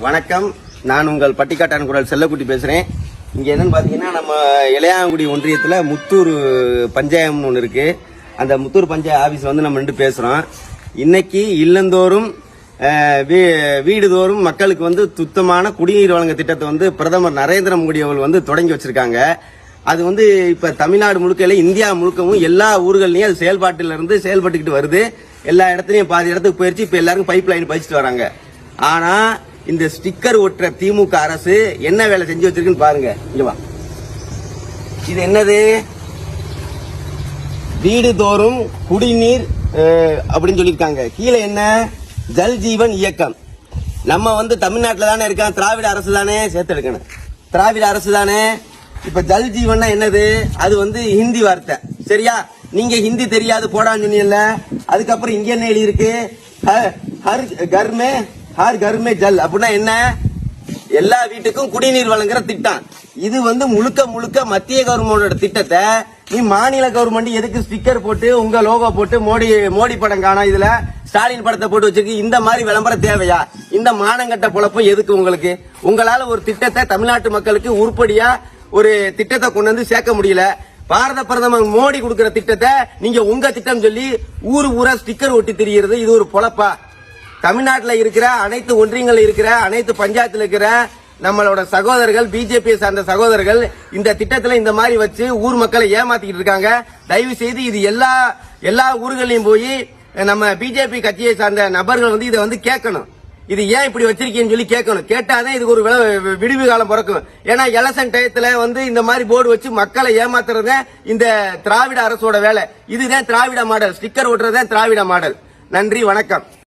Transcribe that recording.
வணக்கம். நான் உங்கள் பட்டிக்காட்டான் குரல் செல்லக்குட்டி பேசுகிறேன் இங்கே என்னன்னு பார்த்தீங்கன்னா நம்ம இளையாங்குடி ஒன்றியத்தில் முத்தூர் பஞ்சாயம்னு ஒன்று இருக்குது அந்த முத்தூர் பஞ்சாய ஆஃபீஸ் வந்து நம்ம நின்று பேசுகிறோம் இன்னைக்கு இல்லந்தோறும் வீ- வீடுதோறும் மக்களுக்கு வந்து சுத்தமான குடிநீர் வழங்க திட்டத்தை வந்து பிரதமர் நரேந்திர மோடி அவர்கள் வந்து தொடங்கி வச்சுருக்காங்க. அது வந்து இப்போ தமிழ்நாடு முழுக்கையில் இந்தியா முழுக்கவும் எல்லா ஊர்கள்லையும் அது செயல்பாட்டில இருந்து செயல்பட்டுக்கிட்டு வருது. எல்லா இடத்துலையும் பாதி இடத்துக்கு போயிருச்சு. இப்போ எல்லாருக்கும் பைப் லைன் பதிச்சுட்டு வராங்க. ஆனால் இந்த ஸ்டிக்கர் ஒட்டுற திமுக அரசு என்ன வேலை செஞ்சு வச்சிருக்குன்னு பாருங்க. இங்க வா. இது என்னது? வீடுதோறும் குடிநீர் அப்படின்னு சொல்லியிருக்காங்க. கீழே என்ன? ஜல் ஜீவன் இயக்கம். நம்ம வந்து தமிழ்நாட்டில் தானே இருக்கோம். திராவிட அரசு தானே சேர்த்து எடுக்கணும் திராவிட அரசு தானே. இப்ப ஜல் ஜீவன்னா என்னது? அது வந்து ஹிந்தி வார்த்தை. சரியா? நீங்க ஹிந்தி தெரியாது போடான்னு சொன்னீங்கல்ல. அதுக்கப்புறம் இங்க என்ன எழுதி இருக்கு ஹர் கர்மே ஹர் கருமே ஜல் அப்படின்னா என்ன? எல்லா வீட்டுக்கும் குடிநீர் வழங்குற திட்டம். இது வந்து முழுக்க முழுக்க மத்திய கவர்மெண்டோட திட்டத்தை நீ மாநில கவர்மெண்ட் எதுக்கு ஸ்டிக்கர் போட்டு உங்க லோகோ போட்டு மோடி மோடி படம் காணோம் இதுல? ஸ்டாலின் படத்தை போட்டு வச்சிருக்கு. இந்த மாதிரி விளம்பரம் தேவையா? இந்த மானங்கட்ட பொழப்பும் எதுக்கு உங்களுக்கு? உங்களால ஒரு திட்டத்தை தமிழ்நாட்டு மக்களுக்கு உருப்படியா ஒரு திட்டத்தை கொண்டு வந்து சேர்க்க முடியல. பாரத பிரதமர் மோடி கொடுக்கிற திட்டத்தை நீங்க உங்க திட்டம் சொல்லி ஊரு ஊரா ஸ்டிக்கர் ஒட்டி திரிகிறது இது ஒரு பொழப்பா? தமிழ்நாட்டில் இருக்கிற அனைத்து ஒன்றியங்கள் இருக்கிற அனைத்து பஞ்சாயத்தில் இருக்கிற நம்மளோட சகோதரர்கள் பிஜேபி சார்ந்த சகோதரர்கள் இந்த திட்டத்தில் இந்த மாதிரி வச்சு ஊர் மக்களை ஏமாத்திக்கிட்டு இருக்காங்க. தயவு செய்து இது எல்லா எல்லா ஊர்களையும் போய் நம்ம பிஜேபி கட்சியை சார்ந்த நபர்கள் வந்து இதை வந்து கேட்கணும். இது ஏன் இப்படி வச்சிருக்கீங்கன்னு சொல்லி கேட்கணும். கேட்டாதான் இதுக்கு ஒரு விடுவி காலம் பிறக்கும். ஏன்னா எலசன் டயத்துல வந்து இந்த மாதிரி போர்டு வச்சு மக்களை ஏமாத்துறது இந்த திராவிட அரசோட வேலை. இதுதான் திராவிட மாடல். ஸ்டிக்கர் ஒட்டுறதுதான் திராவிட மாடல். நன்றி வணக்கம்.